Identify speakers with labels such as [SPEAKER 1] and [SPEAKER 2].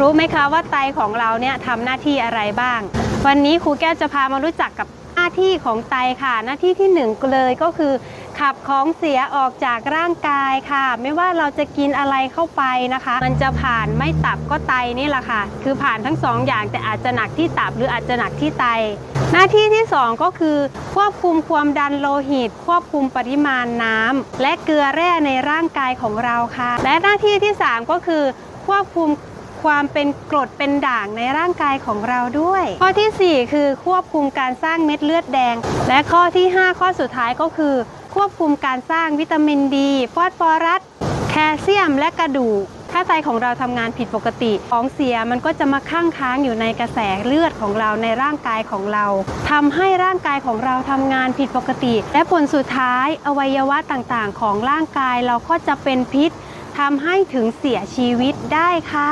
[SPEAKER 1] รู้ไหมคะว่าไตของเราเนี่ยทำหน้าที่อะไรบ้าง วันนี้ครูแก้วจะพามารู้จักกับหน้าที่ของไตค่ะ หน้าที่ที่หนึ่งเลยก็คือ ขับของเสียออกจากร่างกายค่ะ ไม่ว่าเราจะกินอะไรเข้าไปนะคะ มันจะผ่านไม่ตับก็ไตนี่แหละค่ะ คือผ่านทั้งสองอย่างแต่อาจจะหนักที่ตับหรืออาจจะหนักที่ไต หน้าที่ที่สองก็คือ ควบคุมความดันโลหิต ควบคุมปริมาณน้ำและเกลือแร่ในร่างกายของเราค่ะ และหน้าที่ที่สามก็คือควบคุม ความเป็นกรดเป็นด่างในร่างกายของเราด้วย ข้อทีสี่ 4 คือควบคุมการสร้างเม็ดเลือดแดง และข้อที่ 5 ข้อสุดท้ายก็คือ ควบคุมการสร้างวิตามินดีฟอสฟอรัส แคลเซียม และกระดูกถ้าไตของเราทำงานผิดปกติ ของเสียมันก็จะมาค้างค้างอยู่ในกระแสเลือดของเราในร่างกายของเราทำให้ร่างกายของเราทำงานผิดปกติ และผลสุดท้ายอวัยวะต่างๆ ของร่างกายเราก็จะเป็นพิษทำให้ถึงเสียชีวิตได้ค่ะ